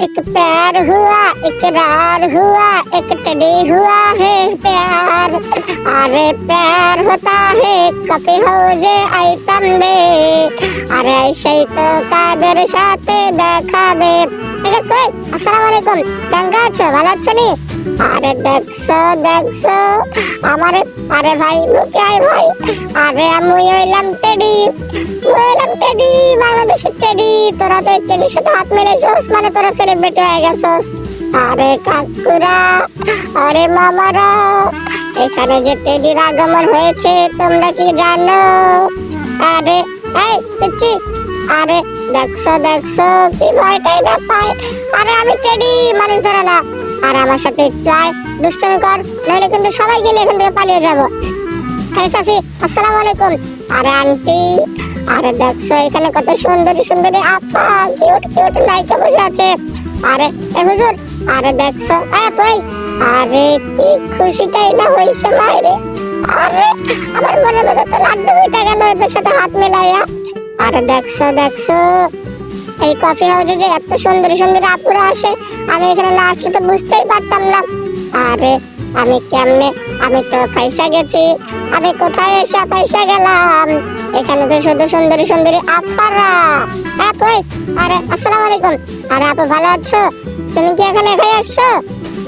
एक प्यार हुआ इकरार हुआ एक टडी हुआ है प्यार अरे प्यार होता है কপি হৌজে আইতাম রে আরে সেই তো কাদের সাথে দেখাবে এই কই আসসালামু আলাইকুম কেমন আছো ভালো আছো নি আরে দেখছো দেখছো আমারে আরে ভাই মুখে আয় ভাই আরে আমি হইলাম টেডি হইলাম টেডি বাংলাদেশের টেডি তোরা তো টেডির সাথে হাত মেলাইছস মানে তোরা সেলিব্রিটি হয়ে গেছস। আরে কাকুরা, আরে মামারা, এখানে যে টেডির আগমন হয়েছে, তোমরা কি জানো? আরে, এই পিচ্ছি আরে দেখছ দেখছ, কি ভয়টাই না পায়। আরে আমি টেডি, মানুষ ধরে না। আর আমার সাথে একটু আয়, দুষ্টমি কর নইলে কিন্তু সবাইকে নিয়ে এখান থেকে পালিয়ে যাব। এই চাচি আসসালামু আলাইকুম। আরে আন্টি আরে দেখছ, এখানে কত সুন্দরী সুন্দরী আপা কিউট কিউট নায়িকা বসে আছে। আরে, এ হুজুর, আরে দেখছ কই আরে কি খুশিটাই না হইছে মাইরে আরে, আমার মনের মধ্যে তো লাড্ডু উঠে গেল এদের সাথে হাত মেলাইয়া। আরে দেখছ দেখছ, এই কফি হাউসে যে এত সুন্দরী সুন্দরী আপুরা আসে, আমি এখানে না আসলে তো বুঝতেই পারতাম না। আরে আমি কেমনে, আমি তো পয়সা গেছি, আমি কোথায় এসে পয়সা গেলাম? এখানে তো শুধু সুন্দরী সুন্দরী আফারা। হ্যাঁ কই? আরে, আসসালামু আলাইকুম। আরে, আপু ভালো আছো? তুমি কি এখানে একাই আসছো?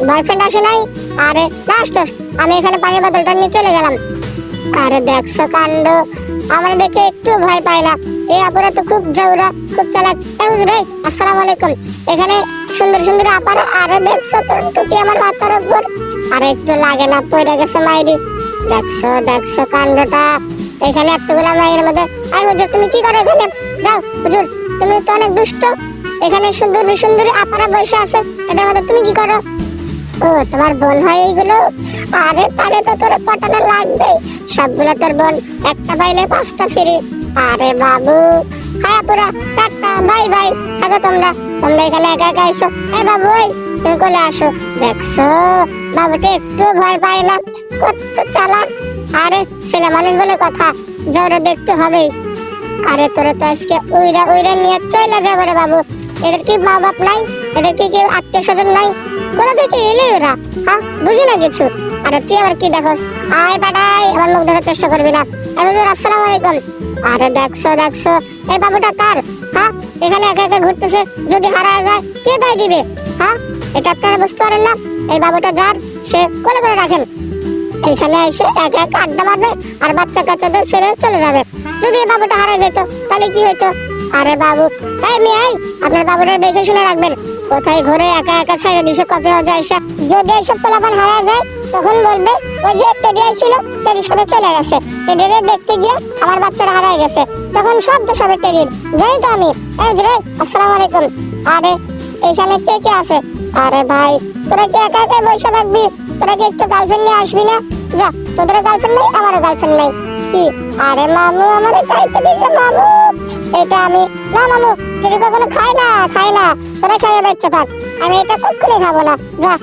বয়ফ্রেন্ড আসে নাই? আরে আসতো। আমি এখানে পানির বোতলটা নিয়ে চলে গেলাম। আরে, দেখছ কাণ্ড? আমার দেখে একটু ভয় পাই না। এই আপুরা তো খুব জৌরা খুব চালাক। হুজুর আসসালামু আলাইকুম। এখানে সুন্দর সুন্দর আপারা আরে দেখছ, তোর টুপি আমার মাথার উপর। আরে একটু লাগে না পড়ে গেছে মাইরি। দেখছ দেখছ কাণ্ডটা। এখানে এতগুলা মায়ের মধ্যে আই হুজুর, তুমি কি করো এখানে? যাও, হুজুর, তুমি তো অনেক দুষ্ট। এখানে সুন্দর সুন্দরী আপারা বসে আছে, এদের মধ্যে তুমি কি করো? ও, তোমার বোন হয় এইগুলো? আরে, তাহলে তো তোর পটানো লাগবে সবগুলো তোর বোন একটা পাইলে পাঁচটা ফ্রি আরে বাবু হ্যাঁ পুরা টাটা, বাই বাই। থাকো তোমরা তোমরা এখানে একা একা আইসো। এই বাবু ওই তুমি কোলে আসো। দেখছ, বাবুটা একটু ভয় পায় না। কত চালাক। আরে, ছেলে মানুষ বলে কথা, জোরে দেখতে হবেই। আরে, তোরা তো আজকে উইরা উইরা নিয়ে চলে যাবে রে বাবু। এদের কি মা বাপ নাই? এদের কি কেউ আত্মীয় স্বজন নাই? কোথা থেকে এলে ওরা? হ্যাঁ বুঝি না কিছু। আরে, তুই আবার কি দেখোস? আয় বাটাই আমার মুখ দেখার চেষ্টা করবি না। হুজুর, আসসালামু আলাইকুম। আরে দেখছ দেখছ। এই বাবুটা কার? হ্যাঁ? এখানে একা একা ঘুরতেছে যদি হারা যায় কে দায় দিবে? হ্যাঁ? এটা আপনারা বুঝতে পারেন না। এই বাবুটা যার সে কোলে করে রাখেন। এখানে এসে একা একা আড্ডা মারবে আর বাচ্চা কাচ্চাদের ছেড়ে চলে যাবে। যদি এই বাবুটা হারা যেত তাহলে কি হইতো? আরে বাবু এই মেয়ে এই, আপনার বাবুটা দেখে শুনে রাখবেন। কোথায় ঘুরে একা একা ছেড়ে দিছে কফি হাউসে এসে? যদি এইসব পোলাপান হারা যায় তখন বলবে ওই যে টেডি আইছিল টেডির সাথে চলে গেছে। টেডিরে দেখতে গিয়ে আমার বাচ্চাটা হারাই গেছে। তখন সব দোষ হবে টেডির। জানি তো আমি। এই যে আসসালামু আলাইকুম। আরে, এখানে কে কে আছে? আরে ভাই, তোরা কি একা একা বসে থাকবি? তোরা কি একটু গার্লফ্রেন্ড নিয়ে আসবি না? যা, তোদের গার্লফ্রেন্ড নাই, আমারও গার্লফ্রেন্ড নাই। কি? আরে মামু, আমার খাইতে দিছে মামু। এটা আমি। না মামু, যদি কখনো খাই না খাই না। তোরা খাইয়ে বাচ্চা থাক। আমি এটা কখনোই খাব না। যা।